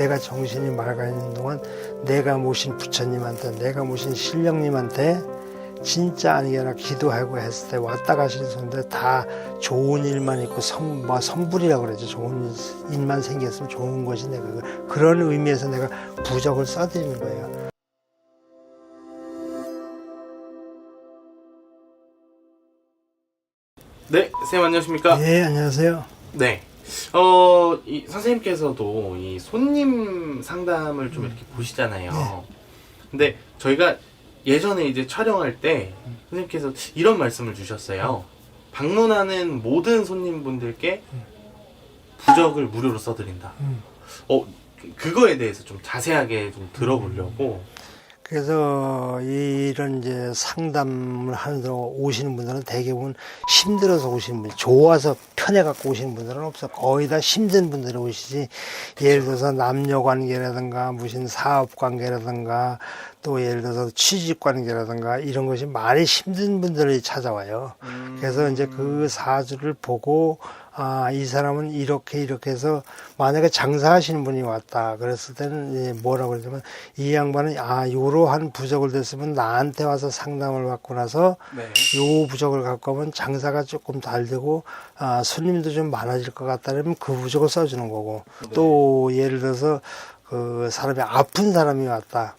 내가 정신이 맑아 있는 동안 내가 모신 부처님한테 내가 모신 신령님한테 진짜 아니게나 기도하고 했을 때 왔다 가시는 손들 다 좋은 일만 있고 선, 뭐 선불이라고 그러죠. 좋은 일만 생겼으면 좋은 것이 내가 그- 그런 의미에서 내가 부적을 써드리는 거예요. 네, 선생님 안녕하십니까? 예, 안녕하세요. 네. 어, 이 선생님께서도 이 손님 상담을 좀 이렇게 보시잖아요. 근데 저희가 예전에 이제 촬영할 때 선생님께서 이런 말씀을 주셨어요. 방문하는 모든 손님분들께 부적을 무료로 써드린다. 음. 어, 그거에 대해서 좀 자세하게 좀 들어보려고. 그래서 이런 이제 상담을 하는 동안 오시는 분들은 대부분 힘들어서 오시는 분, 좋아서 편해 갖고 오시는 분들은 없어. 거의 다 힘든 분들이 오시지. 예를 들어서 남녀 관계라든가 무슨 사업 관계라든가 또 예를 들어서 취직 관계라든가 이런 것이 많이 힘든 분들이 찾아와요. 그래서 이제 그 사주를 보고 아, 이 사람은 이렇게 이렇게 해서 만약에 장사하시는 분이 왔다. 그랬을 때는 뭐라고 그러냐면 이 양반은 아, 요러한 부적을 됐으면 나한테 와서 상담을 받고 나서 네. 요 부적을 갖고 오면 장사가 조금 잘 되고 아, 손님도 좀 많아질 것 같다면 그 부적을 써주는 거고 또 예를 들어서 그 사람이 아픈 사람이 왔다.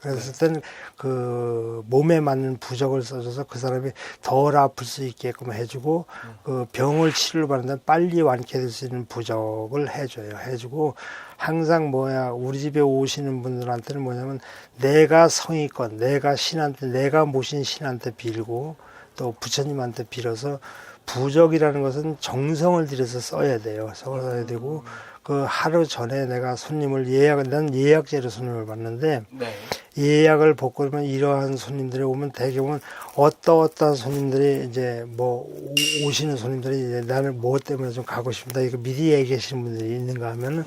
그랬을 때는 그 몸에 맞는 부적을 써줘서 그 사람이 덜 아플 수 있게끔 해주고 그 병을 치료를 받는데 빨리 완쾌될 수 있는 부적을 해줘요. 해주고 항상 뭐야 우리 집에 오시는 분들한테는 뭐냐면 내가 성의껏 내가 신한테 내가 모신 신한테 빌고 또 부처님한테 빌어서 부적이라는 것은 정성을 들여서 써야 돼요. 써야 되고 그 하루 전에 내가 손님을 예약, 난 예약제로 손님을 받는데 네. 예약을 그러면 이러한 손님들이 오면 대개는 어떠 어떠한 손님들이 이제 뭐 오- 오시는 손님들이 이제 나는 뭐 때문에 좀 가고 싶다 이거 미리 얘기하시는 분들이 있는가 하면은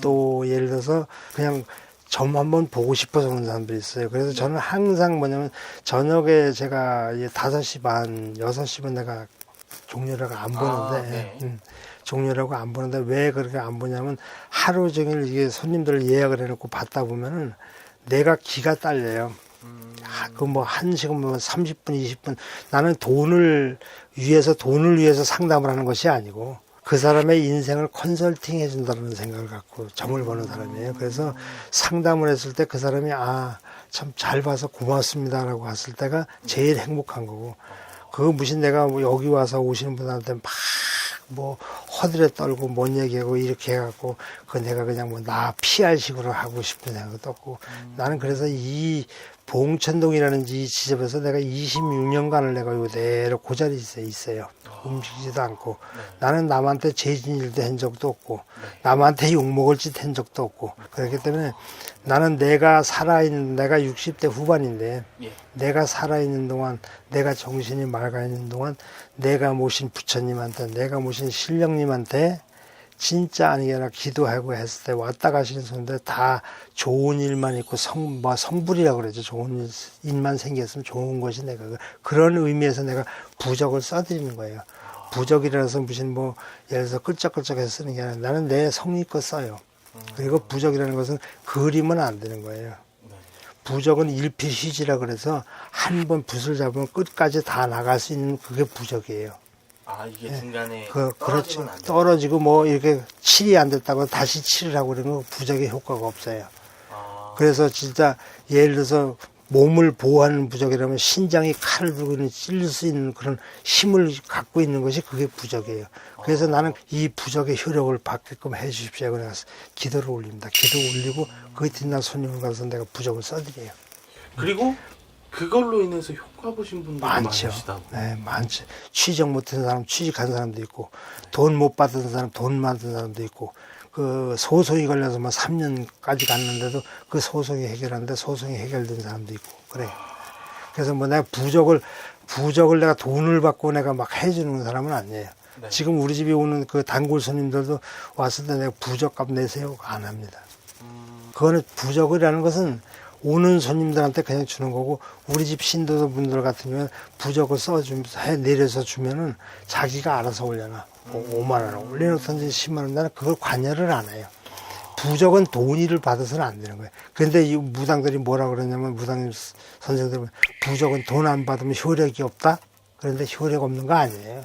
또 예를 들어서 그냥 점 한번 보고 싶어서 오는 사람들이 있어요. 그래서 저는 항상 뭐냐면 저녁에 제가 이제 5시 반, 6시면 내가 종료라고 안 보는데 아, 네. 음, 종료라고 안 보는데 왜 그렇게 안 보냐면 하루 종일 이게 손님들을 예약을 해놓고 받다 보면은 내가 기가 딸려요. 그뭐 한 시간 뭐 30분, 20분 나는 돈을 위해서 돈을 위해서 상담을 하는 것이 아니고 그 사람의 인생을 컨설팅 해준다는 생각을 갖고 점을 보는 사람이에요. 그래서 상담을 했을 때 그 사람이 아, 참 잘 봐서 고맙습니다라고 했을 때가 제일 행복한 거고 그거 무슨 내가 뭐 여기 와서 오시는 분한테 막 뭐 허들에 떨고 뭔 얘기하고 이렇게 해갖고 그 내가 그냥 뭐 나 피할 식으로 하고 싶은 생각도 없고. 나는 그래서 이 봉천동이라는 이 지점에서 내가 26년간을 내가 요대로 그 자리에 있어요. 움직이지도 않고. 나는 남한테 죄진 일도 한 적도 없고 남한테 욕먹을 짓 한 적도 없고. 그렇기 때문에 나는 내가 살아있는 내가 60대 후반인데 예. 내가 살아있는 동안 내가 정신이 맑아 있는 동안 내가 모신 부처님한테 내가 모신 신령님한테 진짜 아니게나 기도하고 했을 때 왔다 가시는 손들 다 좋은 일만 있고 성, 뭐 선불이라고 그러죠. 좋은 일- 일만 생겼으면 좋은 것이 내가 그- 그런 의미에서 내가 부적을 써드리는 거예요. 부적이라서 무슨 뭐 예를 들어서 끌적끌적해서 쓰는 게 아니라 나는 내 성의껏 써요. 그리고 부적이라는 것은 그리면 안 되는 거예요. 부적은 일필휘지라 그래서 한 번 붓을 잡으면 끝까지 다 나갈 수 있는 그게 부적이에요. 아, 이게 중간에 그, 그렇죠. 떨어지면 안 돼요. 떨어지고 뭐 이렇게 칠이 안 됐다고 다시 칠을 하고 그러는 건 부적의 효과가 없어요. 아, 그래서 진짜 예를 들어서 몸을 보호하는 부적이라면 신장이 칼을 들고 있는 찔릴 수 있는 그런 힘을 갖고 있는 것이 그게 부적이에요. 그래서 나는 이 부적의 효력을 받게끔 해 주십시오. 그래서 기도를 올립니다. 기도 올리고 그 뒷날 손님을 가서 내가 부적을 써드려요. 그리고 그걸로 인해서 효과 보신 분들이 많죠. 많으시다고. 네, 많죠. 취직 못한 사람 취직한 사람도 있고 돈 못 받은 사람 돈 받은 사람도 있고 그 소송이 걸려서 뭐 3년까지 갔는데도 그 소송이 해결하는데 소송이 해결된 사람도 있고 그래. 그래서 뭐 내가 부적을 부적을 내가 돈을 받고 내가 막 해주는 사람은 아니에요. 네. 지금 우리 집에 오는 그 단골 손님들도 왔을 때 내가 부적값 내세요 안 합니다. 그거는 부적이라는 것은 오는 손님들한테 그냥 주는 거고 우리 집 신도 분들 같은 경우는 부적을 써주면서 해 내려서 주면은 자기가 알아서 올려놔. 뭐 5만 원 올려놓든지 10만 원 나는 그걸 관여를 안 해요. 부적은 돈이를 받아서는 안 되는 거예요. 그런데 이 무당들이 뭐라 그러냐면 무당 선생들은 부적은 돈 안 받으면 효력이 없다. 그런데 효력 없는 거 아니에요.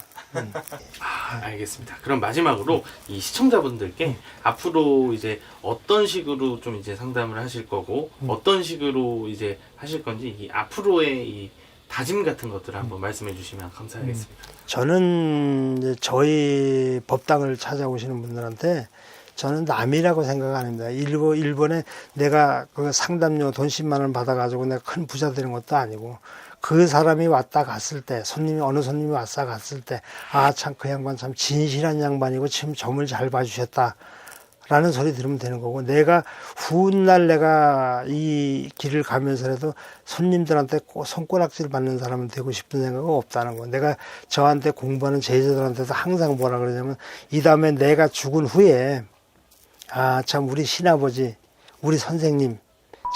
아, 알겠습니다. 그럼 마지막으로 이 시청자분들께 앞으로 이제 어떤 식으로 좀 이제 상담을 하실 거고 어떤 식으로 이제 하실 건지 이 앞으로의 이 다짐 같은 것들을 한번 말씀해 주시면 감사하겠습니다. 저는 이제 저희 법당을 찾아오시는 분들한테 저는 남이라고 생각 안 합니다. 일본, 일본에 내가 그 상담료 돈 10만 원 받아가지고 내가 큰 부자 되는 것도 아니고 그 사람이 왔다 갔을 때 손님이 어느 손님이 왔다 갔을 때 아 참 그 양반 참 진실한 양반이고 참 점을 잘 봐주셨다. 라는 소리 들으면 되는 거고 내가 훗날 내가 이 길을 가면서라도 손님들한테 꼭 손가락질 받는 사람은 되고 싶은 생각은 없다는 거. 내가 저한테 공부하는 제자들한테도 항상 뭐라 그러냐면 이 다음에 내가 죽은 후에 아 참 우리 신아버지 우리 선생님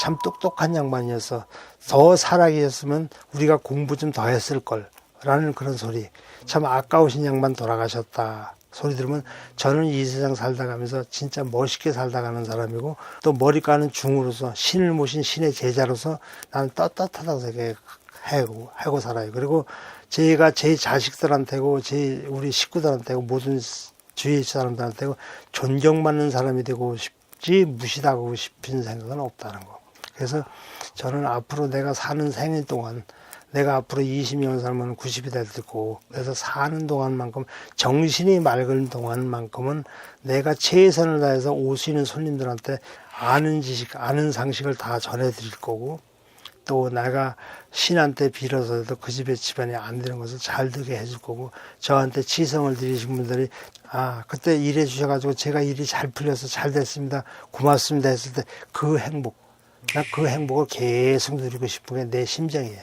참 똑똑한 양반이었어. 더 살아계셨으면 우리가 공부 좀 더 했을 걸. 라는 그런 소리. 참 아까우신 양반 돌아가셨다. 소리 들으면 저는 이 세상 살다 가면서 진짜 멋있게 살다 가는 사람이고 또 머리가는 중으로서 신을 모신 신의 제자로서 나는 떳떳하다고 생각하고 하고 살아요. 그리고 제가 제 자식들한테고 제 우리 식구들한테고 모든 주위 사람들한테고 존경받는 사람이 되고 싶지 무시당하고 싶은 생각은 없다는 거. 그래서 저는 앞으로 내가 사는 생일 동안 내가 앞으로 20년 살면 90이 될 테고 그래서 사는 동안만큼 정신이 맑은 동안만큼은 내가 최선을 다해서 오시는 손님들한테 아는 지식, 아는 상식을 다 전해드릴 거고 또 내가 신한테 빌어서도 그 집의 집안이 안 되는 것을 잘 되게 해줄 거고 저한테 치성을 드리신 분들이 아 그때 일해 주셔가지고 제가 일이 잘 풀려서 잘 됐습니다. 고맙습니다 했을 때 그 행복 나그 행복을 계속 누리고 싶은 게 내 심정이에요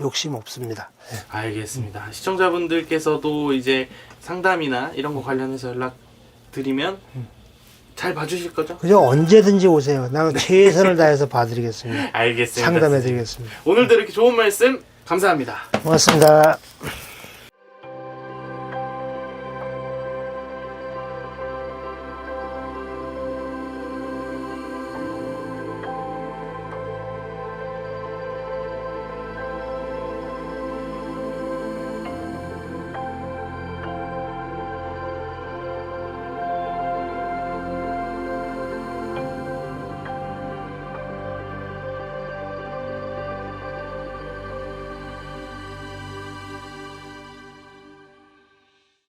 욕심 없습니다 예. 알겠습니다. 시청자분들께서도 이제 상담이나 이런 거 관련해서 연락 드리면 잘 봐주실 거죠? 그죠 언제든지 오세요 나 최선을 다해서 봐드리겠습니다 알겠습니다. 상담해 드리겠습니다 오늘도 이렇게 좋은 말씀 감사합니다. 고맙습니다